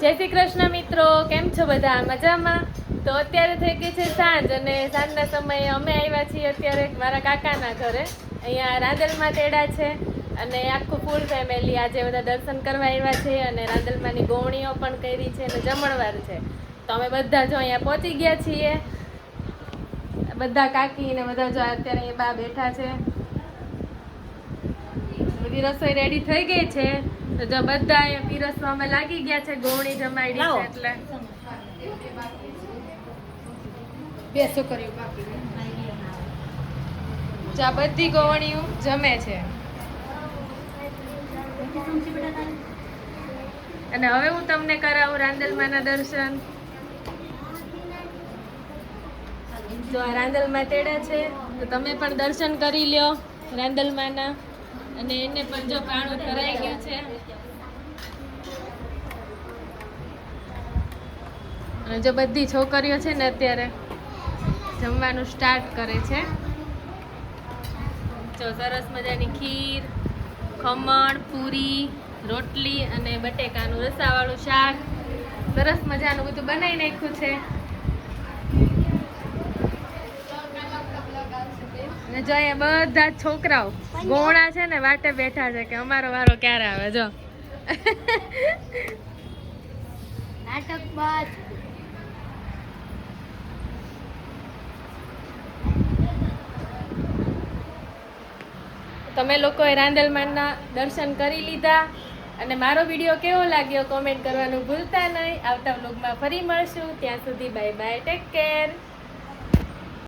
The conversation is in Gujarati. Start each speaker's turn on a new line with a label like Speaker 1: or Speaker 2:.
Speaker 1: જય શ્રી કૃષ્ણ મિત્રો, કેમ છો બધા? મજામાં? તો અત્યારે થઈ ગઈ છે સાંજ અને સાંજના સમયે અમે આવ્યા છીએ અત્યારે મારા કાકાના ઘરે. અહીંયા રાંદલમાં તેડા છે અને આખું ફૂલ ફેમિલી આજે બધા દર્શન કરવા આવ્યા છે અને રાંદલમાંની ગોવણીઓ પણ કરી છે અને જમણવાર છે. તો અમે બધા જો અહીંયા પહોંચી ગયા છીએ. બધા કાકી ને બધા જો અત્યારે અહીંયા બા બેઠા છે. બધી રસોઈ રેડી થઈ ગઈ છે. તો જો બધા અહીંયા પીરસવામાં લાગી ગયા છે ગોવણી જમાડી
Speaker 2: લાવો.
Speaker 1: છે એટલે.
Speaker 2: બે છોકરીઓ બાકી
Speaker 1: જો આ બધી ગોવણીઓ જમે છે. અને હવે હું તમને કરાવું રાંદલમાના દર્શન. જો આ રાંદલમાં તેડા છે તો તમે પણ દર્શન કરી લ્યો રાંદલમાના. અને એને પણ જો પાણું કરાઈ ગયું છે. અને જો બધી છોકરીઓ છે ને અત્યારે જમવાનું સ્ટાર્ટ કરે છે. જો સરસ મજાની ખીર, ખમણ, પૂરી, રોટલી અને બટેકાનું રસાવાળું શાક. સરસ મજાનું બધું બનાવી નાખ્યું છે. અને જો અહીંયા બધા છોકરાઓ ગોણા છે ને વાટે બેઠા છે કે અમારો વારો ક્યારે આવે, જો. તમે લોકોએ રાંદલમાનના દર્શન કરી લીધા અને મારો વીડિયો કેવો લાગ્યો કોમેન્ટ કરવાનું ભૂલતા નહીં. આવતા વ્લોગમાં ફરી મળશું. ત્યાં સુધી બાય બાય ટેક કેર